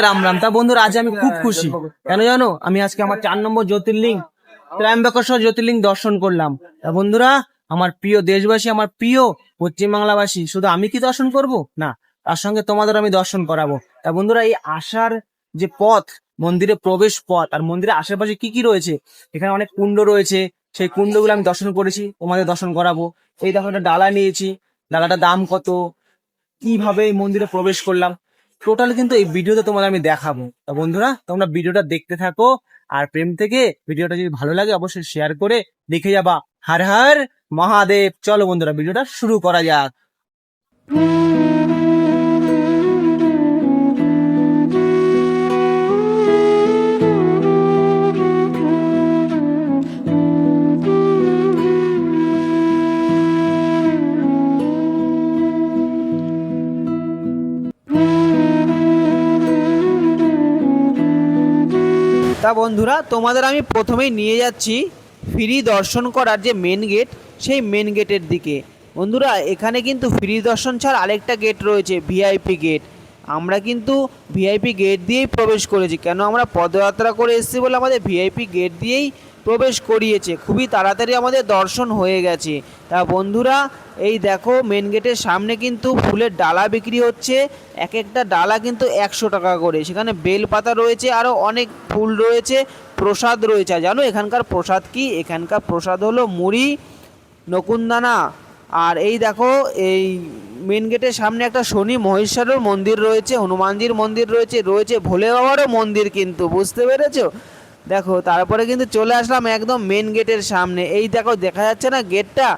রাম রাম? তা বন্ধুরা, আজ আমি খুব খুশি। কেন জানো? আমি আজকে আমার চার নম্বর জ্যোতির্লিঙ্গ ত্র্যম্বকেশ্বর জ্যোতির্লিঙ্গ দর্শন করলাম। তা বন্ধুরা, আমার প্রিয় দেশবাসী, আমার প্রিয় পশ্চিমবাংলাবাসী, শুধু আমি কি দর্শন করব? না, তার সঙ্গে তোমাদের আমি দর্শন করাবো। তা বন্ধুরা, এই আসার যে পথ, মন্দিরে প্রবেশ পথ, আর মন্দিরের আশেপাশে কি কি রয়েছে? এখানে অনেক কুণ্ড রয়েছে। সেই কুণ্ডগুলো আমি দর্শন করেছি, তোমাদের দর্শন করাবো। এই দেখো একটা ডালা নিয়েছি। ডালাটার দাম কত? কীভাবে এই মন্দিরে প্রবেশ করলাম? টোটাল কিন্তু এই ভিডিওতে তোমাদের আমি দেখাবো। তা বন্ধুরা, তোমরা ভিডিওটা দেখতে থাকো, আর প্রেম থেকে ভিডিওটা যদি ভালো লাগে, অবশ্যই শেয়ার করে দেখে যাবা। হার হার মহাদেব। চলো বন্ধুরা ভিডিওটা শুরু করা যাক। তা বন্ধুরা, তোমাদের আমি প্রথমেই নিয়ে যাচ্ছি ফ্রি দর্শন করার যে মেন গেট সেই মেন গেটের দিকে। বন্ধুরা, এখানে কিন্তু ফ্রি দর্শন ছাড়া আরেকটা গেট রয়েছে ভিআইপি গেট আমরা কিন্তু ভিআইপি গেট দিয়েই প্রবেশ করেছি। কেন? আমরা পদযাত্রা করে এসেছি বলে আমাদের ভিআইপি গেট দিয়েই প্রবেশ করিয়েছে। খুবই তাড়াতাড়ি আমাদের দর্শন হয়ে গেছে। তা বন্ধুরা, এই দেখো মেন গেটের সামনে কিন্তু ফুলের ডালা বিক্রি হচ্ছে। এক একটা ডালা কিন্তু একশো টাকা করে। সেখানে বেল পাতা রয়েছে আরও অনেক ফুল রয়েছে, প্রসাদ রয়েছে। জানো, এখানকার প্রসাদ কি? এখানকার প্রসাদ হলো মুড়ি, নকুনদানা। আর এই দেখো, এই মেন গেটের সামনে একটা শনি মহেশ্বরের মন্দির রয়েছে, হনুমানজির মন্দির রয়েছে রয়েছে ভোলে বাবারও মন্দির কিন্তু, বুঝতে পেরেছ? দেখো, তারপরে কিন্তু চলে আসলাম একদম মেন গেটের সামনে। এই দেখো, দেখা যাচ্ছে না গেটটা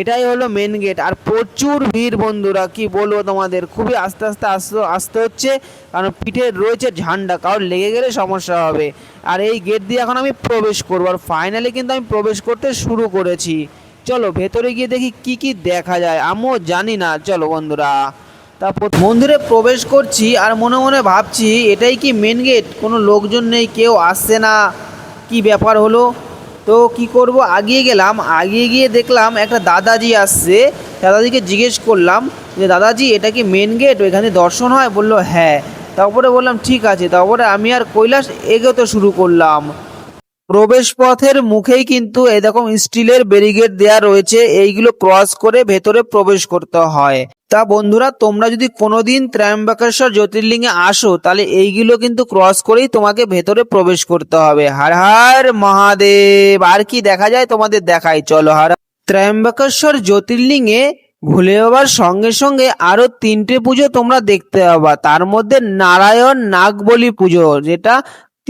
এটাই হলো মেন গেট আর প্রচুর ভিড় বন্ধুরা, কি বলব তোমাদের? খুবই আস্তে আস্তে আসতে আসতে হচ্ছে, কারণ পিঠে রয়েছে ঝান্ডা কারণ লেগে গেলে সমস্যা হবে। আর এই গেট দিয়ে এখন আমি প্রবেশ করব, আর ফাইনালি কিন্তু আমি প্রবেশ করতে শুরু করেছি। চলো, ভেতরে গিয়ে দেখি কি কি দেখা যায়। আমিও জানি না। চলো বন্ধুরা। তারপর মন্দিরে প্রবেশ করছি আর মনে মনে ভাবছি, এটাই কি মেন গেট কোনো লোকজন নেই, কেউ আসছে না। কি ব্যাপার হলো? তো কি করব? আগিয়ে গেলাম। আগিয়ে গিয়ে দেখলাম একটা দাদাজি আসছে। দাদাজিকে জিজ্ঞেস করলাম যে, দাদাজি, এটা কি মেন গেট ওইখানে দর্শন হয়? বলল হ্যাঁ। তারপরে বললাম, ঠিক আছে। তারপরে আমি আর কৈলাস এগোতে শুরু করলাম। প্রবেশ পথের মুখেই কিন্তু এরকম স্টিলের ব্যারিগেড দেয়া রয়েছে, এইগুলো ক্রস করে ভেতরে প্রবেশ করতে হয়। তা বন্ধুরা, তোমরা যদি কোনোদিন ত্র্যম্বকেশ্বর জ্যোতির্লিঙ্গে আসো, তাহলে এইগুলো কিন্তু ক্রস করেই তোমাকে ভেতরে প্রবেশ করতে হবে। হার হার মহাদেব, আর কি দেখা যায় তোমাদের দেখাই। চলো, হার ত্র্যম্বকেশ্বর জ্যোতির্লিঙ্গে ভুলে যাবার সঙ্গে সঙ্গে আরও তিনটে পুজো তোমরা দেখতে পাবা। তার মধ্যে নারায়ণ নাগবলি পুজো, যেটা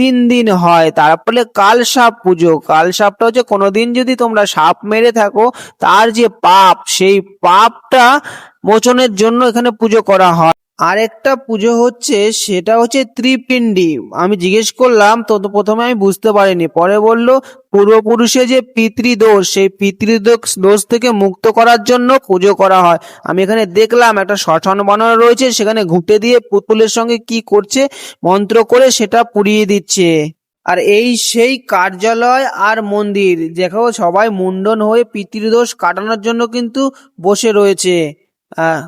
তিন দিন হয় তারপরে কাল সাপ পুজো। কাল সাপটা হচ্ছে কোনোদিন যদি তোমরা সাপ মেরে থাকো, তার যে পাপ, সেই পাপটা মোচনের জন্য এখানে পুজো করা হয়। আরেকটা পুজো হচ্ছে, সেটা হচ্ছে ত্রিপিণ্ডি। আমি জিজ্ঞেস করলাম, তো প্রথমে আমি বুঝতে পারিনি। পরে বলল পূর্বপুরুষে যে পিতৃদোষ, সেই পিতৃদোষ দোষ থেকে মুক্ত করার জন্য পুজো করা হয়। আমি এখানে দেখলাম, একটা শ্মশান বানানো রয়েছে, সেখানে ঘুঁটে দিয়ে পুতুলের সঙ্গে কি করছে, মন্ত্র করে সেটা পুড়িয়ে দিচ্ছে। আর এই সেই কার্যালয় আর মন্দির দেখো সবাই মুন্ডন হয়ে পিতৃদোষ কাটানোর জন্য কিন্তু বসে রয়েছে। আহ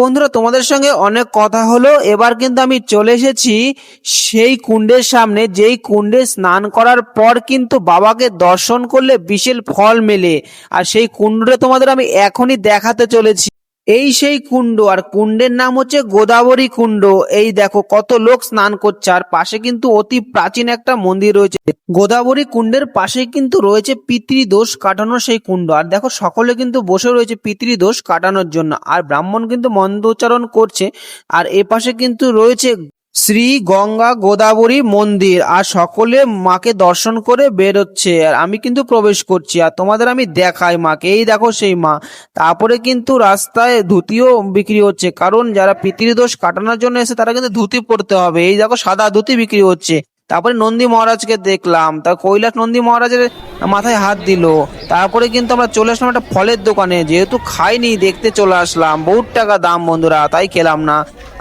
বন্ধুরা, তোমাদের সঙ্গে অনেক কথা হলো। এবার কিন্তু আমি চলে এসেছি সেই কুণ্ডের সামনে। যেই কুণ্ডে স্নান করার পর কিন্তু বাবাকে দর্শন করলে বিশেষ ফল মেলে। আর সেই কুণ্ডটা তোমাদের আমি এখনই দেখাতে চলেছি। এই সেই কুণ্ড, আর কুণ্ডের নাম হচ্ছে গোদাবরী কুণ্ড। এই দেখো, কত লোক স্নান করছে, আর পাশে কিন্তু অতি প্রাচীন একটা মন্দির রয়েছে। গোদাবরী কুণ্ডের পাশে কিন্তু রয়েছে পিতৃদোষ কাটানোর সেই কুণ্ড। আর দেখো, সকলে কিন্তু বসে রয়েছে পিতৃদোষ কাটানোর জন্য। আর ব্রাহ্মণ কিন্তু মন্দ উচ্চারণ করছে, আর এ পাশে কিন্তু রয়েছে শ্রী গঙ্গা গোদাবরী মন্দির আর সকলে মাকে দর্শন করে বেরোচ্ছে। আর আমি কিন্তু প্রবেশ করছি, আর তোমাদের আমি দেখাই মাকে। এই দেখো সেই মা। তারপরে কিন্তু রাস্তায় ধুতিও বিক্রি হচ্ছে, কারণ যারা পিতৃদোষ কাটানোর জন্য এসে তারা কিন্তু ধুতি পরতে হবে। এই দেখো সাদা ধুতি বিক্রি হচ্ছে। তারপরে নন্দী মহারাজকে দেখলাম তার কৈলাস নন্দী মহারাজের মাথায় হাত দিল। তারপরে কিন্তু আমরা চলে আসলাম একটা ফলের দোকানে, যেহেতু খাইনি, দেখতে চলে আসলাম। বহুত টাকা দাম বন্ধুরা, তাই খেলাম না।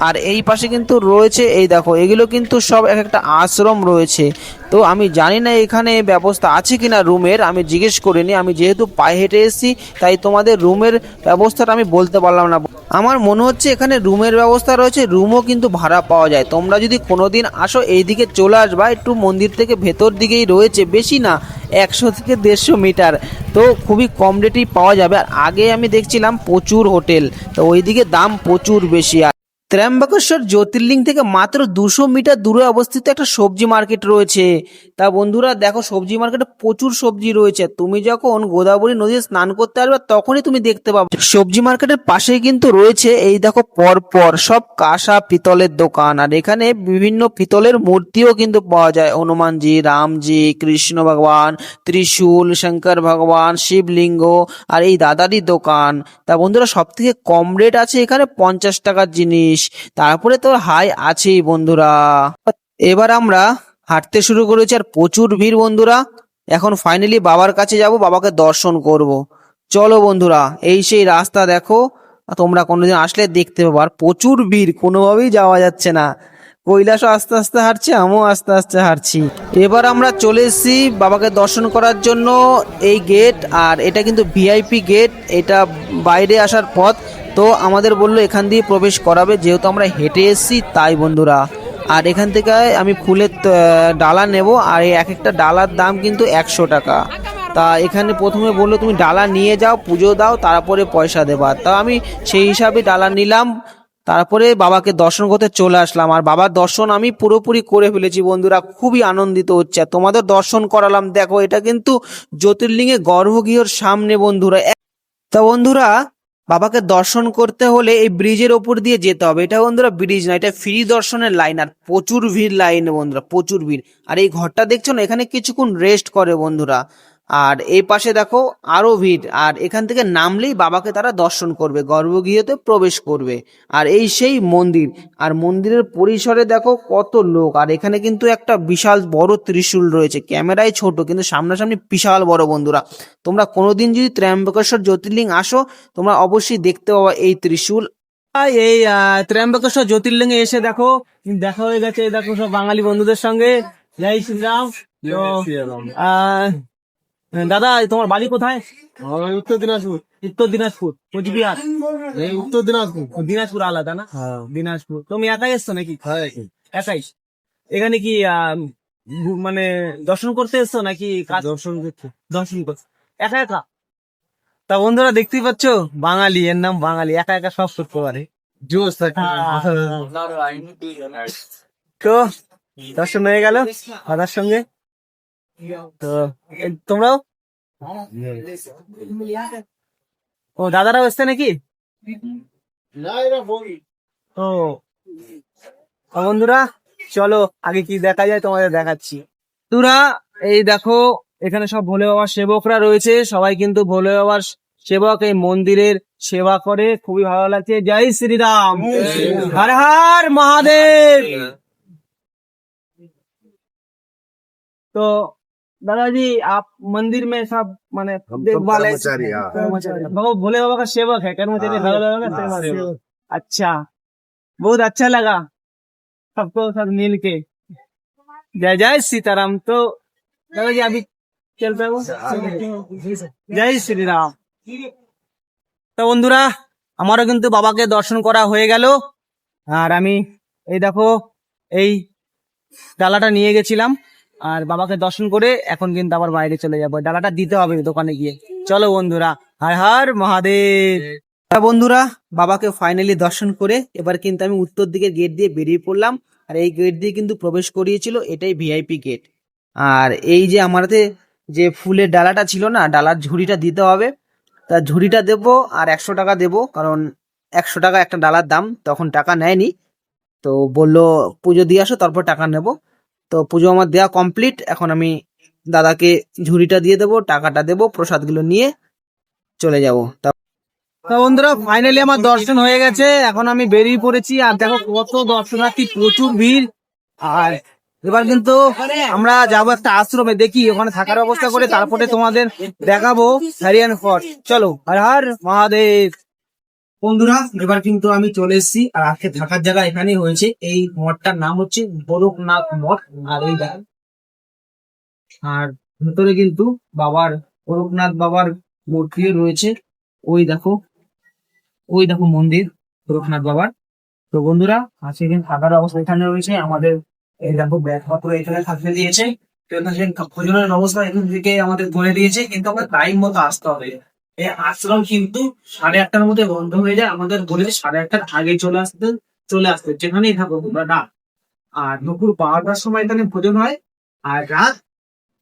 আর এই পাশে কিন্তু রয়েছে, এই দেখো, এগুলো কিন্তু সব এক একটা আশ্রম রয়েছে। তো আমি জানি না এখানে ব্যবস্থা আছে কি না রুমের, আমি জিজ্ঞেস করিনি, আমি যেহেতু পায়ে হেঁটে এসেছি, তাই তোমাদের রুমের ব্যবস্থাটা আমি বলতে পারলাম না। আমার মনে হচ্ছে এখানে রুমের ব্যবস্থা রয়েছে, রুমও কিন্তু ভাড়া পাওয়া যায়। তোমরা যদি কোনো দিন আসো এইদিকে চলে আসবা, একটু মন্দির থেকে ভেতর দিকেই রয়েছে, বেশি না, একশো থেকে দেড়শো মিটার। তো খুবই কম রেটেই পাওয়া যাবে। আর আগে আমি দেখছিলাম প্রচুর হোটেল, তো ওইদিকে দাম প্রচুর বেশি। আর ত্র্যম্বকেশ্বর জ্যোতির্লিঙ্গ থেকে মাত্র দুশো মিটার দূরে অবস্থিত একটা সবজি মার্কেট রয়েছে। তা বন্ধুরা, দেখো সবজি মার্কেটে প্রচুর সবজি রয়েছে। তুমি যখন গোদাবরী নদীতে স্নান করতে আসবে, তখনই তুমি দেখতে পাবে। সবজি মার্কেটের পাশেই কিন্তু রয়েছে এই দেখো পর পর সব কাঁসা পিতলের দোকান। আর এখানে বিভিন্ন পিতলের মূর্তিও কিন্তু পাওয়া যায়। হনুমানজি, রামজি, কৃষ্ণ ভগবান, ত্রিশূল, শঙ্কর ভগবান, শিবলিঙ্গ আর এই দাদারই দোকান। তা বন্ধুরা সব থেকে কম রেট আছে এখানে পঞ্চাশ টাকার জিনিস। তারপরে তো হাই আছেই বন্ধুরা। এবার আমরা হাঁটতে শুরু করেছি আর প্রচুর ভিড় বন্ধুরা। এখন ফাইনালি বাবার কাছে যাব, বাবাকে দর্শন করব। চলো বন্ধুরা, এই সেই রাস্তা দেখো। তোমরা কোনোদিন আসলে দেখতে পাবো। আর প্রচুর ভিড়, কোনোভাবেই যাওয়া যাচ্ছে না। কৈলাসও আস্তে আস্তে হাঁটছে, আমিও আস্তে আস্তে হাঁটছি। এবার আমরা চলে এসেছি বাবাকে দর্শন করার জন্য এই গেট আর এটা কিন্তু ভিআইপি গেট এটা বাইরে আসার পথ। তো আমাদের বলল এখান দিয়ে প্রবেশ করাবে, যেহেতু আমরা হেঁটে এসেছি, তাই বন্ধুরা। আর এখান থেকে আমি ফুলের ডালা নেব, আর এই এক একটা ডালার দাম কিন্তু একশো টাকা। তা এখানে প্রথমে বলল, তুমি ডালা নিয়ে যাও, পুজো দাও, তারপরে পয়সা দেবা। তা আমি সেই হিসাবে ডালা নিলাম, তারপরে বাবাকে দর্শন করতে চলে আসলাম। আর বাবার দর্শন আমি পুরোপুরি করে ফেলেছি, বন্ধুরা। খুবই আনন্দিত হচ্ছে। তোমাদের দর্শন করালাম। দেখো, এটা কিন্তু জ্যোতির্লিঙ্গে গর্ভগৃহর সামনে, বন্ধুরা। তা বন্ধুরা বাবাকে দর্শন করতে হলে এই ব্রিজের ওপর দিয়ে যেতে হবে। এটা বন্ধুরা ব্রিজ না, এটা ফ্রি দর্শনের লাইন আর প্রচুর ভিড় লাইন বন্ধুরা, প্রচুর ভিড়। আর এই ঘরটা দেখছ না, এখানে কিছুক্ষণ রেস্ট করে বন্ধুরা। আর এই পাশে দেখো আরও ভিড় আর এখান থেকে নামলেই বাবাকে তারা দর্শন করবে গর্ভগৃহতে প্রবেশ করবে। আর এই সেই মন্দির আর মন্দিরের পরিসরে দেখো কত লোক আর এখানে কিন্তু একটা বিশাল বড় ত্রিশূল রয়েছে ক্যামেরায় ছোট কিন্তু সামনাসামনি বিশাল বড় বন্ধুরা। তোমরা কোনোদিন যদি ত্র্যম্বকেশ্বর জ্যোতির্লিং আসো তোমরা অবশ্যই দেখতে পাবা এই ত্রিশূল। এই ত্র্যম্বকেশ্বর জ্যোতির্লিঙ্গে এসে দেখো দেখা হয়ে গেছে দেখো সব বাঙালি বন্ধুদের সঙ্গে। জয় শ্রীরাম। আহ, দাদা তোমার বাড়ি কোথায়? উত্তর দিনাজপুর। উত্তর দিনাজপুর কোচবিহার। এই উত্তর দিনাজপুর। দিনাজপুর আলাদা না? দিনাজপুর। তুমি একাই এসছো নাকি? হ্যাঁ। একাই? এখানে কি মানে দর্শন করতে এসছো নাকি দর্শন করতে। দর্শন করতে। একা একা? তা বন্ধুরা দেখতেই পাচ্ছ বাঙালি এর নাম বাঙালি। একা একা সব করতে পারে। জোস তো দর্শন হয়ে গেল। দাদার সঙ্গে। তো তোমরাও? ও, দাদারাও এসছে নাকি? ও বন্ধুরা, চলো, আগে কি দেখা যায় তোমাদের দেখাচ্ছি। তোরা এই দেখো, এখানে সব ভোলে বাবার সেবকরা রয়েছে। সবাই কিন্তু ভোলে বাবার সেবক, এই মন্দিরের সেবা করে। খুবই ভালো লাগছে। জয় শ্রীরাম। হর হর মহাদেব। तो दादाजी आप मंदिर में सब माने देखभाल है कर्मचारी, हाँ। कर्मचारी। भगवान भोले बाबा का सेवक है कर्मचारी भोले बाबा का सेवक है। अच्छा बहुत अच्छा लगा सबको सब मिल के जय जय सीताराम तो दादाजी अभी चल पे वो জয় শ্রীরাম তো বন্ধুরা আমারও কিন্তু বাবাকে দর্শন করা হয়ে গেল আর আমি এই দেখো এই ডালাটা নিয়ে গেছিলাম আর বাবাকে দর্শন করে এখন কিন্তু আবার বাইরে চলে যাব। ডালাটা দিতে হবে দোকানে গিয়ে। চলো বন্ধুরা হার হার মহাদেব। বন্ধুরা, বাবাকে ফাইনালি দর্শন করে এবার কিন্তু আমি উত্তর দিকের গেট দিয়ে বেরিয়ে পড়লাম। আর এই গেট দিয়ে কিন্তু প্রবেশ করিয়েছিল এটাই ভিআইপি গেট আর এই যে আমাদের যে ফুলের ডালাটা ছিল না, ডালার ঝুড়িটা দিতে হবে। তা ঝুড়িটা দেবো আর একশো টাকা দেবো, কারণ একশো টাকা একটা ডালার দাম, তখন টাকা নেয়নি। তো বলল, পুজো দিয়ে আসো, তারপর টাকা নেব। তো পুজো আমার দেওয়া কমপ্লিট এখন আমি দাদাকে ঝুড়িটা দিয়ে দেবো, টাকাটা দেবো, প্রসাদগুলো নিয়ে চলে যাব। তা বন্ধুরা ফাইনালি আমার দর্শন হয়ে গেছে। এখন আমি বেরিয়ে পড়েছি আর দেখো কত দর্শনার্থী, প্রচুর ভিড়। আর এবার কিন্তু আমরা যাব একটা আশ্রমে, দেখি ওখানে থাকার ব্যবস্থা করে, তারপরে তোমাদের দেখাবো হরিয়ান ফট চলো, হর হর মহাদেব। বন্ধুরা, এবার কিন্তু আমি চলে এসেছি আর আজকে থাকার জায়গা এখানেই হয়েছে। এই মঠটার নাম হচ্ছে গোরখনাথ মঠ। আর এই আর ভেতরে কিন্তু বাবার গোরখনাথ বাবার মূর্তি রয়েছে। ওই দেখো ওই দেখো মন্দির গোরখনাথ বাবার। তো বন্ধুরা, আজকে কিন্তু থাকার অবস্থা এখানে রয়েছে। আমাদের এই দেখো ব্যাগপত্র এখানে থাকতে দিয়েছে। ভোজনের অবস্থা এখান থেকে আমাদের বলে দিয়েছে। কিন্তু আমরা টাইম মতো আসতে হবে। আশ্রম কিন্তু সাড়ে আটটার মধ্যে বন্ধ হয়ে যায়। আমাদের বলে সাড়ে আটটার আগে চলে আসতে চলে আসতে। যেখানেই থাকো তোমরা, না। আর দুপুর বারোটার সময় এখানে ভোজন হয়। আর রাত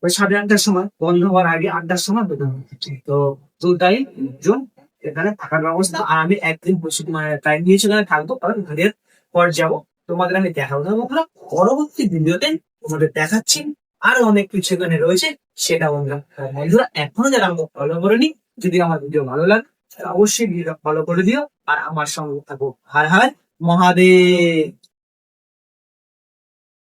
ওই সাড়ে আটটার সময়, বন্ধ হওয়ার আগে আটটার সময় ভোজন হয়। তো দুটাই জন, এখানে থাকার ব্যবস্থা। আর আমি একদিন টাইম এখানে থাকব। কারণ ঘরের পর যাব। তোমাদের আমি দেখাবো। না বন্ধুরা, পরবর্তী ভিডিওতে তোমাদের দেখাচ্ছি। আরও অনেক কিছু এখানে রয়েছে সেটা বন্ধুরা বন্ধুরা, এখনও যারা আমাকে ফলো করেনি যদি আমার ভিডিও ভালো লাগে অবশ্যই ভিডিও ফলো করে দিও। আর আমার সঙ্গে থাকো। হার হার মহাদেব।